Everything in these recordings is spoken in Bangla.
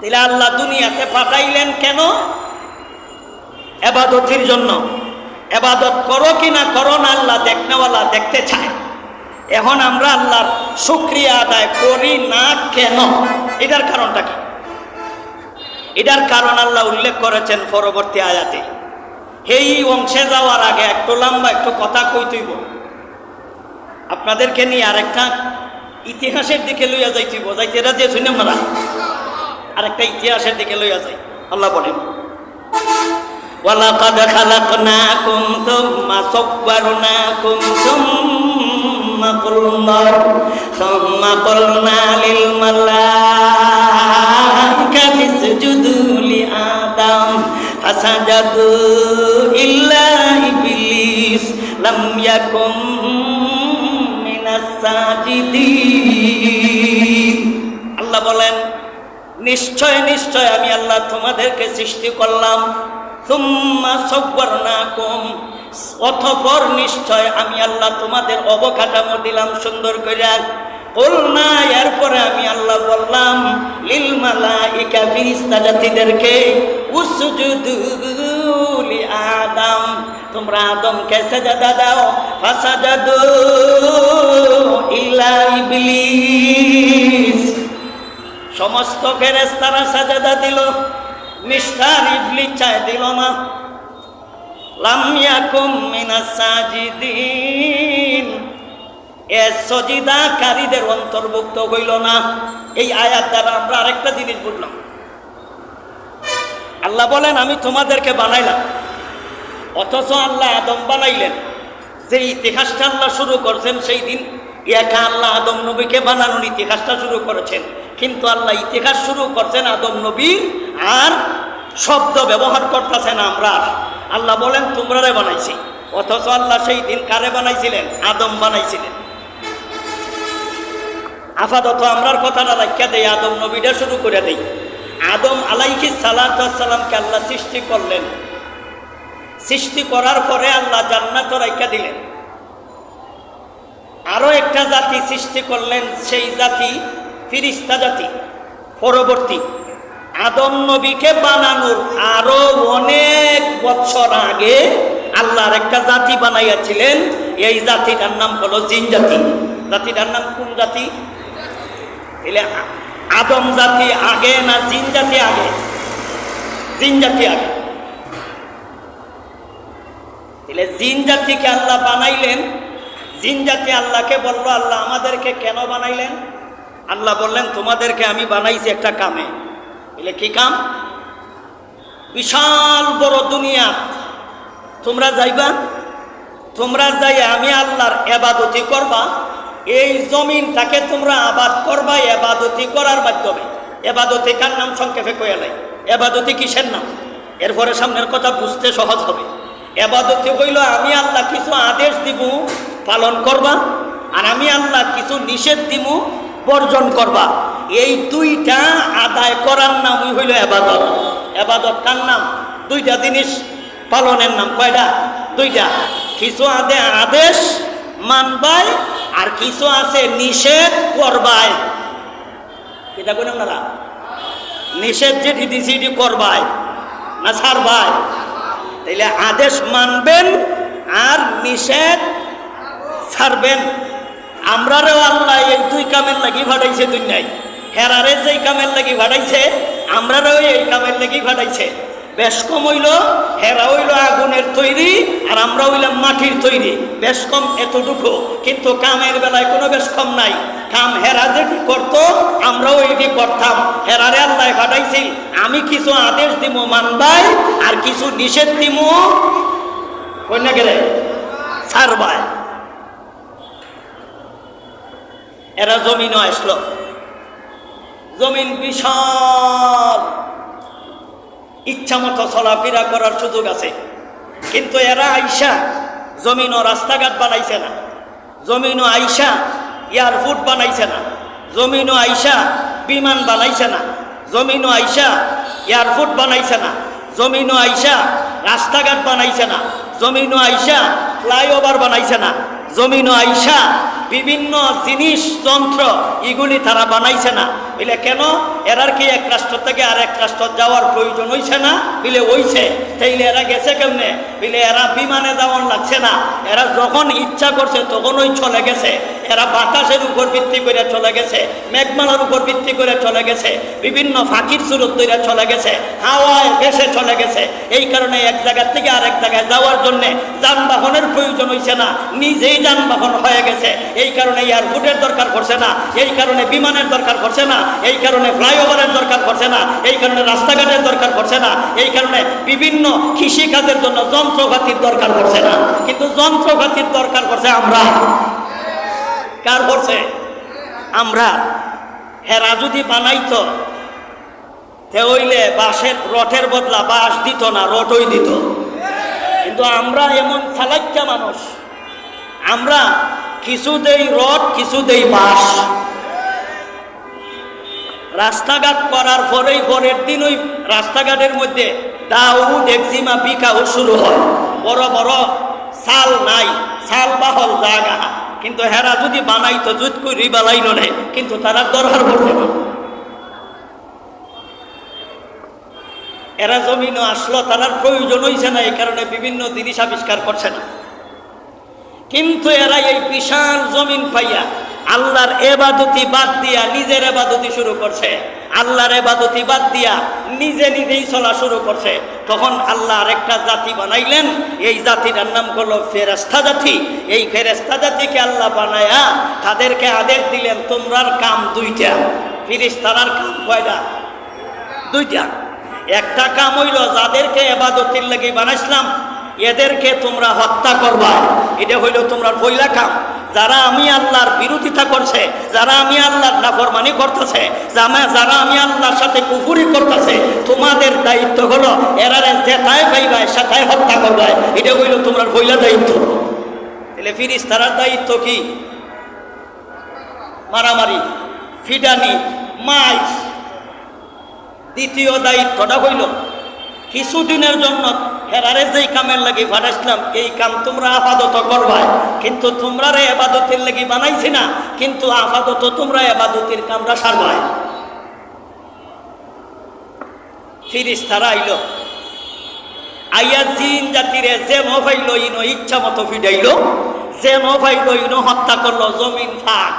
তাহলে আল্লাহ দুনিয়াতে পাঠাইলেন কেন? এবাদতির জন্য। এবাদত করো কি না করো না আল্লাহ দেখনেওয়ালা দেখতে চায়। এখন আমরা আল্লাহর শুক্রিয়া আদায় করি না কেন? এটার কারণটা কি? এটার কারণ আল্লাহ উল্লেখ করেছেন পরবর্তী আয়াতে। এই অংশে যাওয়ার আগে একটু লম্বা একটু কথা কইতইব আপনাদেরকে নিয়ে আরেকটা ইতিহাসের দিকে লইয়া যাইতইব যাইতে রাজি শুনে মারা আরেকটা ইতিহাসের দিকে লইয়া যাই আল্লাহ বলেন ولقد خلقناكم ثم صورناكم ثم قلنا ثم قلنا للملائكة اسجدوا لآدم فسجدوا إلا إبليس لم يكن من الساجدين আল্লাহ বলেন নিশ্চয় নিশ্চয় আমি আল্লাহ তোমাদেরকে সৃষ্টি করলাম। তুম্মা কম অথপর নিশ্চয় আমি আল্লাহ তোমাদের অবকাঠামো দিলাম সুন্দর করে। না এরপরে আমি আল্লাহ বললাম, লিল মালাইকা ফিরিস্তা জাতিদেরকে, উসজুদু লি আদম, তোমরা আদমকে সাজাদা দাও, ফাসাজাদু ইল্লা ইবলিস। সমস্ত ফেরেস্তারা সাজাদা দিল নিষ্ঠার ইবলি চায় দিল না। লামিয়াকুম মিনাস সাজিদিন। এ সজিদাকারীদের অন্তর্ভুক্ত হইল না। এই আয়াত দ্বারা আমরা আরেকটা জিনিস বুঝলাম। আল্লাহ বলেন, আমি তোমাদেরকে বানাইলাম। অথচ আল্লাহ আদম বানাইলেন। যে ইতিহাসটা আল্লাহ শুরু করছেন সেই দিন, একা আল্লাহ আদম নবীকে বানানোর ইতিহাসটা শুরু করেছেন। কিন্তু আল্লাহ ইতিহাস শুরু করছেন আদম নবীর, আর শব্দ ব্যবহার করতেছেন আমরা। আল্লাহ বলেন, তোমরারে বানাইছি। অথচ আল্লাহ সেই দিন কারে বানাইছিলেন? আদম বানাইছিলেন। আপাতত আমরার কথাটা রাখিয়া দেই, আদম নবীটা শুরু করে দেই। আদম আলাইহি সালাতামকে আল্লাহ সৃষ্টি করলেন। সৃষ্টি করার পরে আল্লাহ জান্নাত রাইখা দিলেন। আরও একটা জাতি সৃষ্টি করলেন, সেই জাতি ফিরিস্তা জাতি, পরবর্তী, আদম নবীকে বানানোর আরও অনেক বছর আগে আল্লাহর একটা জাতি বানাইয়াছিলেন। এই জাতিটার নাম হলো জিন জাতি। জাতিটার নাম কোন জাতি? আদম জাতি আগে না জিন জাতি আগে? জিন জাতি আগে। তাহলে জিন জাতিকে আল্লাহ বানাইলেন। জিন জাতি আল্লাহকে বলল, আল্লাহ আমাদেরকে কেন বানাইলেন? আল্লাহ বললেন, তোমাদেরকে আমি বানাইছি একটা কামে। এলে কি কাম? বিশাল বড় দুনিয়া। তোমরা যাইবা, তোমরা যাই আমি আল্লাহর এবাদতি করবা। এই জমিনটাকে তোমরা আবাদ করবা এবাদতি করার মাধ্যমে। এবাদতি কার নাম সংক্ষেপে কয়ে নাই এবাদতি কিসের নাম? এরপরে সামনের কথা বুঝতে সহজ হবে। এবাদতি হইল, আমি আল্লাহ কিছু আদেশ দিব, পালন করবা। আর আমি আল্লাহ কিছু নিষেধ দিব বর্জন করবা। এই দুইটা আদায় করার নামই হইল এবাদত। এবাদত কার নাম? দুইটা জিনিস পালনের নাম। কয়টা? দুইটা। কিছু আদে আদেশ মানবাই আর কিছু আছে নিষেধ করবাই এটা কোন আপনারা নিষেধ যেটি দিছি এটি করবাই না ছাড়বাই তাইলে আদেশ মানবেন আর নিষেধ ছাড়বেন। আমরারেও আল্লাহ এই দুই কামের লাগি ভাড়াইছে দুনিয়ায়। হেরারে যেই কামের লাগি ভাড়াইছে, আমরারেও এই কামের লাগি ভাড়াইছে। বেশ কম হইল, হেরা হইল আগুনের তৈরি, আর আমরা হইলাম মাটির তৈরি। বেশ কম এতটুকু, কিন্তু কামের বেলায় কোনো বেশ কম নাই। কাম হেরা যেটি করতো, আমরাও এটি করতাম। হেরারে আল্লাহ ভাটাইছিল আমি কিছু আদেশ দিব মানবাই, আর কিছু নিষেধ দিব কন্যা গেলে? সারবায় এরা জমিনও আসলো। জমিন বিশাল। ইচ্ছা মতো চলাফেরা করার সুযোগ আছে। কিন্তু এরা আইসা জমিন ও রাস্তাঘাট বানাইছে না। জমিন ও আইসা এয়ারপোর্ট বানাইছে না। জমিন ও আইসা বিমান বানাইছে না। জমিন ও আইসা এয়ারপোর্ট বানাইছে না। জমিন ও আইসা রাস্তাঘাট বানাইছে না। জমিন ও আইসা ফ্লাইওভার বানাইছে না। জমিন আইসা বিভিন্ন জিনিস, যন্ত্র, এগুলি তারা বানাইছে না। বুঝলে কেন? এরার কি এক রাষ্ট্র থেকে আর এক রাষ্ট্র যাওয়ার প্রয়োজন হইছে না? বুঝলে হইছে। তাইলে এরা গেছে কেমনে? বুঝলে এরা বিমানে যাওয়ার লাগছে না। এরা যখন ইচ্ছা করছে তখনই চলে গেছে। এরা বাতাসের উপর ভিত্তি করে চলে গেছে। মেঘমালার উপর ভিত্তি করে চলে গেছে। বিভিন্ন ফাঁকির সুরত তৈরি চলে গেছে। হাওয়ায় ভেসে চলে গেছে। এই কারণে এক জায়গা থেকে আরেক জায়গায় যাওয়ার জন্য যানবাহনের প্রয়োজন হইছে না। নিজেই যানবাহন হয়ে গেছে। এই কারণে এয়ারপোর্টের দরকার পড়ছে না। এই কারণে বিমানের দরকার পড়ছে না। এই কারণে ফ্লাইওভারের দরকার পড়ছে না। এই কারণে রাস্তাঘাটের দরকার পড়ছে না। এই কারণে বিভিন্ন কৃষিকাজের জন্য যন্ত্রপাতির দরকার পড়ছে না। কিন্তু যন্ত্রপাতির দরকার পড়ছে আমরা। কার পড়ছে? আমরা। হেরা যদি বানাইতো তে হইলে বাঁশের রটের বদলা বাঁশ দিত না রটই দিত। কিন্তু আমরা এমন চালাক্যা মানুষ। আমরা কিছু দেই রড কিছু দেই বাঁশ। রাস্তাঘাট করার পরেই পরের দিন ওই রাস্তাঘাটের মধ্যে দাউদ, একজিমা বিকাও শুরু হয়। বড় বড় সাল নাই, সাল বাহল জাগা। কিন্তু হেরা যদি বানাইতো জুত করি বালাইল নেই, কিন্তু তারা দরকার পড়ছে না। এরা জমিনও আসলো তারার প্রয়োজন হইছে না, এই কারণে বিভিন্ন জিনিস আবিষ্কার করছে না। কিন্তু এরা এই বিশাল জমিন পাইয়া আল্লাহর এবাদতি বাদ দিয়া নিজের এবাদতি শুরু করছে। আল্লাহর এবাদতি বাদ দিয়া নিজে নিজেই চলা শুরু করছে। তখন আল্লাহ আরেকটা জাতি বানাইলেন, এই জাতিটার নাম করল ফেরেস্তা জাতি। এই ফেরেস্তা জাতিকে আল্লাহ বানায়া তাদেরকে আদেশ দিলেন, তোমরার কাম দুইটা ফিরিস্তারার কাম কয়টা? দুইটা। একটা কাম হইল, যাদেরকে এবাদতির লাগি বানাইছিলাম, এদেরকে তোমরা হত্যা করবা। এটা হইল তোমরা পয়লা কাম। যারা আমি আল্লাহর বিরোধিতা করছে, যারা আমি আল্লাহর নাফরমানি করতেছে যারা- আমি আল্লাহর সাথে কুফুরি করতেছে, তোমাদের দায়িত্ব হলো এরারে যেটাই পাইবাই সেটাই হত্যা করবাই এটা হইল তোমরা পয়লা দায়িত্ব। তাহলে ফিরিস তারার দায়িত্ব কি? মারামারি, ফিডানি মাইস দ্বিতীয় দায়িত্বটা হইল? কিছুদিনের জন্য হেরারে যেই কামের লাগি পাঠাইছিলাম এই কাম তোমরা আপাদত করবা কিন্তু তোমরা রে এবাদতের লাগি বানাইছি না, কিন্তু আপাদত তোমরা এবাদতের কামরা সারবাই। ফিরিস তারা আইল, আইয়া জিন জাতিরে যে নভাইল ইনো ইচ্ছা মতো ফিডাইল যে নভাইল ইনো হত্যা করল, জমিন ফাঁক।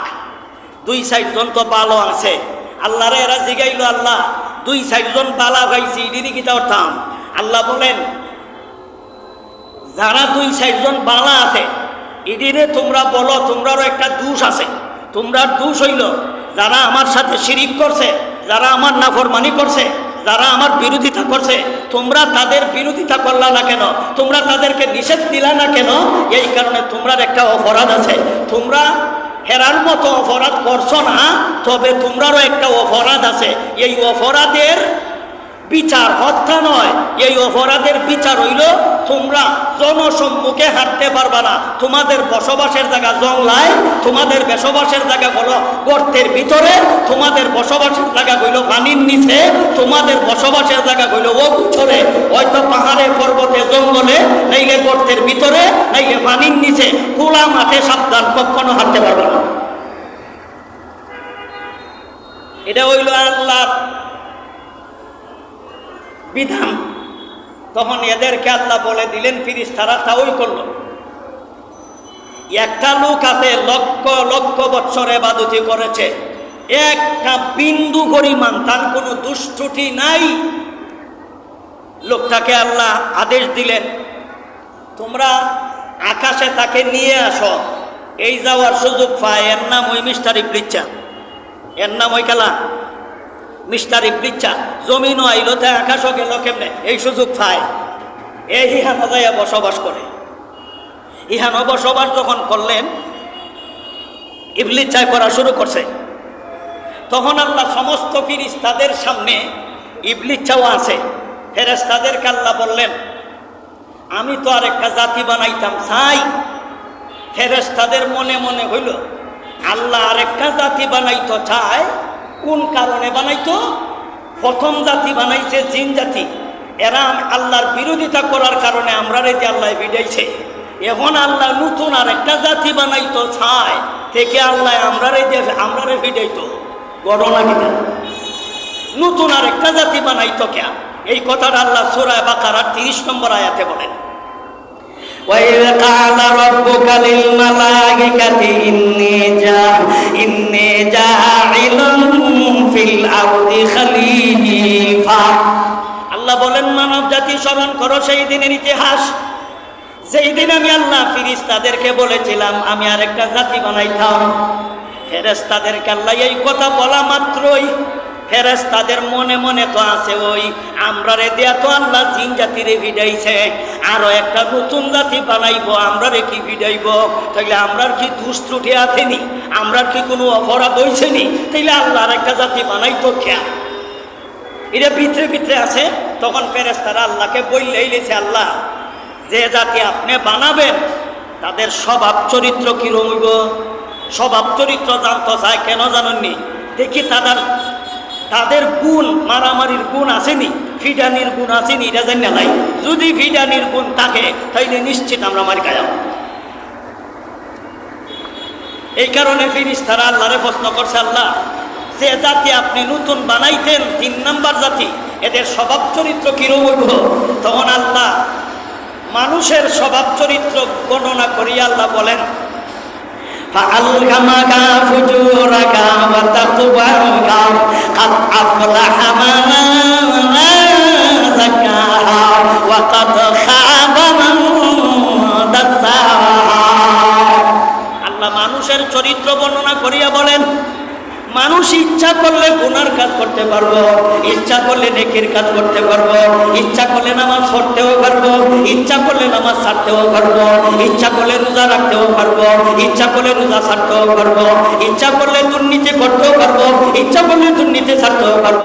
দুই চারজন তো ভালো আছে। আল্লাহরে এরা জিগাইল, আল্লাহ দুই চারজন বালা ভাইছি ইডিরি কিতা অর্থাম? আল্লাহ বলেন, যারা দুই চারজন বালা আছে ইডিরে তোমরা বলো, তোমরারও একটা দোষ আছে। তোমরার দোষ হইল, যারা আমার সাথে শিরিক করছে, যারা আমার নাফরমানি করছে, যারা আমার বিরোধিতা করছে, তোমরা তাদের বিরোধিতা করলা না কেন? তোমরা তাদেরকে নিষেধ দিলা না কেন? এই কারণে তোমরার একটা অপরাধ আছে। তোমরা হেরার মতো অপরাধ করছ না তবে তোমরারও একটা অপরাধ আছে। এই অপরাধের বিচার হত্যা নয়। এই অপরাধের বিচার হইল, তোমরা জনসম্মুখে হাঁটতে পারবা না। তোমাদের বসবাসের জায়গা জংলায়, তোমাদের বসবাসের জায়গা হলো গর্তের ভিতরে, তোমাদের বসবাসের জায়গা হইল পানির নিচে, তোমাদের বসবাসের জায়গা হইল ও গুছরে হয়তো পাহাড়ে, পর্বতে, জঙ্গলে, নাইলে গর্তের ভিতরে, নাইলে পানির নিচে। খোলা মাঠে সাবধান, কখনো হাঁটতে পারবা না। এটা হইল আল্লাহর বিধান। তখন এদেরকে আল্লাহ বলে দিলেন ফিরিস তারা তা ওই করল। একটা লোক আছে, লক্ষ লক্ষ বৎসর এবাদতি করেছে। একটা বিন্দু পরিমাণ তার কোনো দুষ্টুটি নাই। লোকটাকে আল্লাহ আদেশ দিলেন, তোমরা আকাশে তাকে নিয়ে আসো। এই যাওয়ার সুযোগ পায়। এর নাম ওই মিস্টার ইবলিচ্চা এর নাম ওই খেলা মিস্টার ইবলিচ্চা জমিনও আইলো তাই আকাশও গেল কেমনে? এই সুযোগ পায়। এই ইহানো যাইয়া বসবাস করে। ইহানো বসবাস যখন করলেন ইবলিচ্ছায় করা শুরু করছে। তখন আল্লাহ সমস্ত ফিরিস্তাদের সামনে ইবলিচ্ছাও আছে। ফেরেস্তাদেরকে আল্লাহ বললেন, আমি তো আর একটা জাতি বানাইতাম চাই ফেরেস্তাদের মনে মনে হইল, আল্লাহ আরেকটা জাতি বানাইতো চায় কোন কারণে বানাইতো প্রথম জাতি বানাইছে জিন জাতি এরা আল্লাহর বিরোধিতা করার কারণে আমরা রেতে আল্লাহ বিডাইছে এখন আল্লাহ নতুন আর একটা জাতি বানাইতো চায় থেকে আল্লাহ আমরা রে দিয়ে আমরা রে ফিটাইতো ঘটনা কিনা নতুন আর একটা জাতি বানাইতো কে এই কথাটা আল্লাহ সুরায় বাকারার তিরিশ নম্বর আয়াতে বলেন وإذ قال ربك للملائكة إني জাতি স্মরণ করো সেই দিনের ইতিহাস? সেই দিন আমি আল্লাহ ফিরিস্তাদেরকে বলেছিলাম, আমি আরেকটা জাতি বানাইতাম। ফেরেস্তাদেরকে আল্লাহ এই কথা বলা মাত্রই ফেরেস তাদের মনে মনে তো আছে ওই, আমরা রে দেয়া তো আল্লাহ জিন জাতিরে ভিডাইছে, আরও একটা নতুন জাতি বানাইবো, আমরা রে কি ভিডাইব? তাইলে আমরার কি দুষ ত্রুটি আছেনি আমরার কি কোনো অপরাধ হইছেনি তাইলে আল্লাহর একটা জাতি বানাইতো খেয়া এটা ভিতরে ভিতরে আছে? তখন ফেরেস্তারা আল্লাহকে বললেই লেছে আল্লাহ, যে জাতি আপনি বানাবেন, তাদের স্বভাব চরিত্র কি রইব? স্বভাব চরিত্র জানতে চায় কেন জানেননি? দেখি তাদের তাদের গুণ, মারামারির গুণ আসেনি, ফিডানির গুণ আসেনি, এটা জানি নাই যদি ফিডানির গুণ থাকে, তাইলে নিশ্চিত আমরা মারি খাই এই কারণে ফিরিস তারা আল্লাহরে প্রশ্ন করছে, আল্লাহ যে জাতি আপনি নতুন বানাইতেন তিন নাম্বার জাতি এদের স্বভাব চরিত্র কিরম হইব তখন আল্লাহ মানুষের স্বভাব চরিত্র গণনা করিয়া আল্লাহ বলেন فألهمك فجورك وتقواك قد أفلح من زكاها وقد خاب من دساها আল্লাহ মানুষের চরিত্র বর্ণনা করিয়া বলেন মানুষ ইচ্ছা করলে গুনার কাজ করতে পারব, ইচ্ছা করলে নেকির কাজ করতে পারব, ইচ্ছা করলে নামাজ পড়তেও পারব, ইচ্ছা করলে নামাজ ছাড়তেও পারব, ইচ্ছা করলে রোজা রাখতেও পারব, ইচ্ছা করলে রোজা ছাড়তেও পারব, ইচ্ছা করলে দুর্নীতি করতেও পারব, ইচ্ছা করলে দুর্নীতি ছাড়তেও পারব।